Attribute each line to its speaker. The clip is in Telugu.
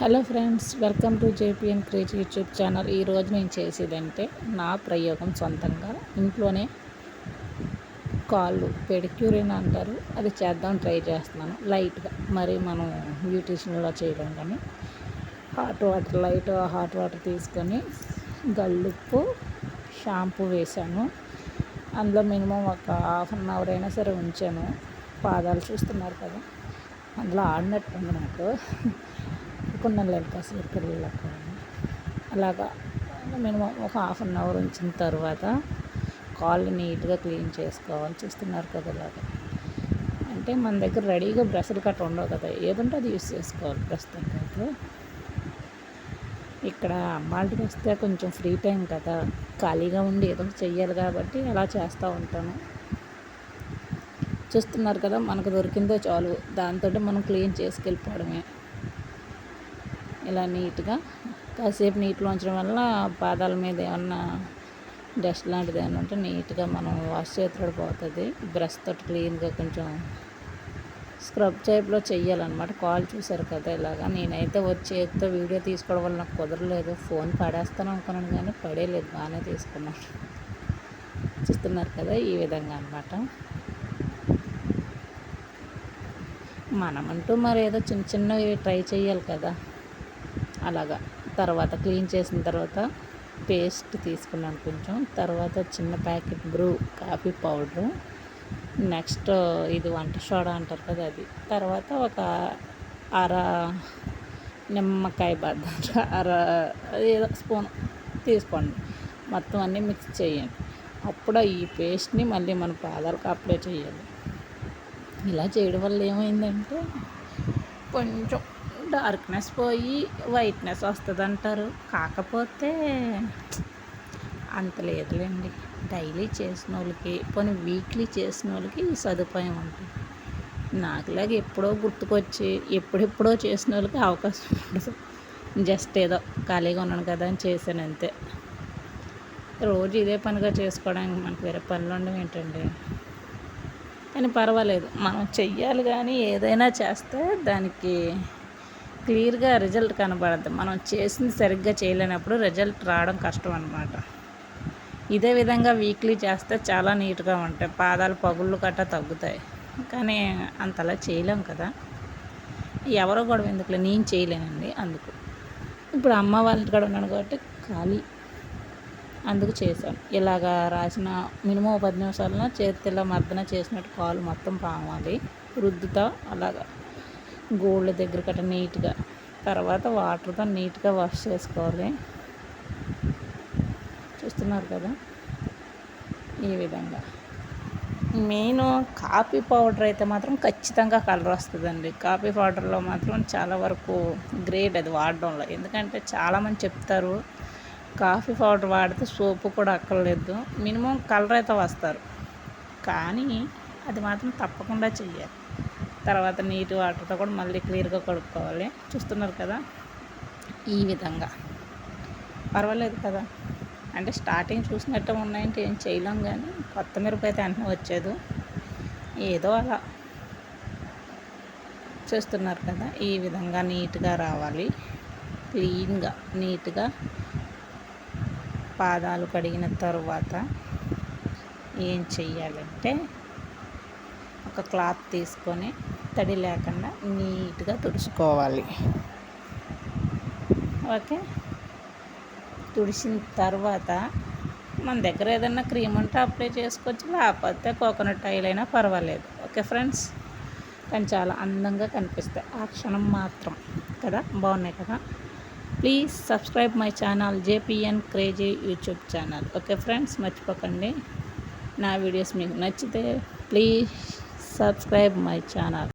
Speaker 1: Hello friends welcome to JPN craze YouTube channel. ఈరోజు నేను చేసేదంటే నా ప్రయోగం సొంతంగా. ఇంట్లోనే కాళ్ళు పెడిక్యూర్ అని అంటారు. అది చేద్దాం ట్రై చేస్తున్నాను. లైట్గా. మరి మనం బ్యూటీషియన్లో చేయడం కానీ hot water light hot water తీసుకొని గల్లుప్పు షాంపూ వేశాను. అందులో మినిమం ఒక హాఫ్ అన్ అవర్ అయినా సరే ఉంచాను. పాదాలు చూస్తున్నారు కదా అందులో ఆడినట్టుంది నాకు. కుండలేదు అసలు పిల్లలకు. అలాగా మినిమం ఒక హాఫ్ అన్ అవర్ ఉంచిన తర్వాత కాళ్ళు నీట్గా క్లీన్ చేసుకోవాలి. చూస్తున్నారు కదా ఇలాగా. అంటే మన దగ్గర రెడీగా బ్రష్లు కట్ట ఉండవు కదా. ఏదంటే అది యూస్ చేసుకోవాలి ప్రస్తుతానికి అయితే. ఇక్కడ అమ్మాళ్ళకి వస్తే కొంచెం ఫ్రీ టైం కదా. ఖాళీగా ఉండి ఏదో చెయ్యాలి కాబట్టి అలా చేస్తూ ఉంటాను. చూస్తున్నారు కదా మనకు దొరికిందో చాలు. దాంతో మనం క్లీన్ చేసుకెళ్ళిపోవడమే. ఇలా నీట్గా కాసేపు నీటిలో ఉంచడం వల్ల పాదాల మీద ఏమన్నా డస్ట్ లాంటిది ఏమన్నా ఉంటే నీట్గా మనం వాష్ చేతులు పోతుంది బ్రష్ తోటి క్లీన్గా కొంచెం స్క్రబ్ టైప్లో చెయ్యాలన్నమాట. కాల్ చూసారు కదా ఇలాగా. నేనైతే వచ్చి చేతితో వీడియో తీసుకోవడం వల్ల నాకు కుదరలేదు. ఫోన్ పడేస్తాను అనుకున్నాను కానీ పడేలేదు బాగానే తీసుకున్నాను. చూస్తున్నారు కదా ఈ విధంగా అనమాట మనమంటూ మరి ఏదో చిన్న చిన్నవి ట్రై చేయాలి కదా. అలాగా. తర్వాత క్లీన్ చేసిన తర్వాత పేస్ట్ తీసుకున్నాను కొంచెం. తర్వాత చిన్న packet Bru coffee powder. Next ఇది వంట సోడా అంటారు కదా అది. తర్వాత ఒక అర నిమ్మకాయ బద్ద అర ఏదో స్పూన్ తీసుకోండి. మొత్తం అన్నీ మిక్స్ చేయండి. అప్పుడు ఈ పేస్ట్ని మళ్ళీ మన పాదాలకు అప్లై చేయాలి. ఇలా చేయడం వల్ల ఏమైందంటే కొంచెం డార్క్నెస్ పోయి వైట్నెస్ వస్తుంది అంటారు కాకపోతే అంత లేదులేండి. డైలీ చేసిన వాళ్ళకి పోనీ వీక్లీ చేసిన వాళ్ళకి సదుపాయం ఉంటుంది. నాకులాగా ఎప్పుడో గుర్తుకొచ్చి ఎప్పుడెప్పుడో చేసిన వాళ్ళకి అవకాశం ఉండదు. జస్ట్ ఏదో ఖాళీగా ఉన్నాను కదా అని చేశాను అంతే. రోజు ఇదే పనిగా చేసుకోవడానికి మనకు వేరే పనులు ఉండడం ఏంటండి? కానీ పర్వాలేదు. మనం చెయ్యాలి కానీ ఏదైనా చేస్తే దానికి క్లియర్గా రిజల్ట్ కనబడద్దు. మనం చేసింది సరిగ్గా చేయలేనప్పుడు రిజల్ట్ రావడం కష్టం అనమాట ఇదే విధంగా వీక్లీ చేస్తే చాలా నీట్గా ఉంటాయి. పాదాలు పగుళ్ళు కట్ట తగ్గుతాయి. కానీ అంతలా చేయలేం కదా. ఎవరో గొడవ ఎందుకులే? నేను చేయలేనండి అందుకు. ఇప్పుడు అమ్మ వాళ్ళ కూడా ఉన్నాను కాబట్టి ఖాళీ. అందుకు చేశాను. ఇలాగా రాసిన మినిమం పది నిమిషాలన చేతిలో మర్దన చేసినట్టు కాలు మొత్తం పామాలి. రుద్దుతా అలాగా. గోళ్ళ దగ్గర కట్ట నీట్గా. తర్వాత వాటర్తో నీట్గా వాష్ చేసుకోవాలి. చూస్తున్నారు కదా? ఈ విధంగా. మెయిన్ కాఫీ పౌడర్ అయితే మాత్రం ఖచ్చితంగా కలర్ వస్తుందండి. కాఫీ పౌడర్లో మాత్రం చాలా వరకు గ్రేట్ అది వాడడంలో. ఎందుకంటే చాలామంది చెప్తారు కాఫీ పౌడర్ వాడితే సోపు కూడా అక్కర్లేదు. మినిమం కలర్ అయితే వస్తారు. కానీ అది మాత్రం తప్పకుండా చెయ్యాలి. తర్వాత నీటి వాటర్తో కూడా మళ్ళీ క్లియర్గా కడుక్కోవాలి. చూస్తున్నారు కదా? ఈ విధంగా. పర్వాలేదు కదా? అంటే స్టార్టింగ్ చూసినట్టు ఉన్నాయంటే ఏం చేయలేం కానీ కొత్త మిరప అయితే వెంటనే వచ్చేది. ఏదో అలా. చూస్తున్నారు కదా? ఈ విధంగా నీట్గా రావాలి. క్లీన్గా నీట్గా పాదాలు కడిగిన తర్వాత ఏం చెయ్యాలంటే ఒక క్లాత్ తీసుకొని తడి లేకుండా నీట్గా తుడుచుకోవాలి. ఓకే? తుడిచిన తర్వాత మన దగ్గర ఏదైనా క్రీమ్ ఉంటే అప్లై చేసుకోవచ్చు లేకపోతే కోకోనట్ ఆయిల్ అయినా పర్వాలేదు. Okay friends? కానీ చాలా అందంగా కనిపిస్తాయి. ఆ క్షణం మాత్రం. కదా? బాగున్నాయి కదా? Please subscribe my channel JPN crazy YouTube channel. Okay friends? మర్చిపోకండి. నా వీడియోస్ మీకు నచ్చితే ప్లీజ్ సబ్స్క్రైబ్ మై ఛానల్.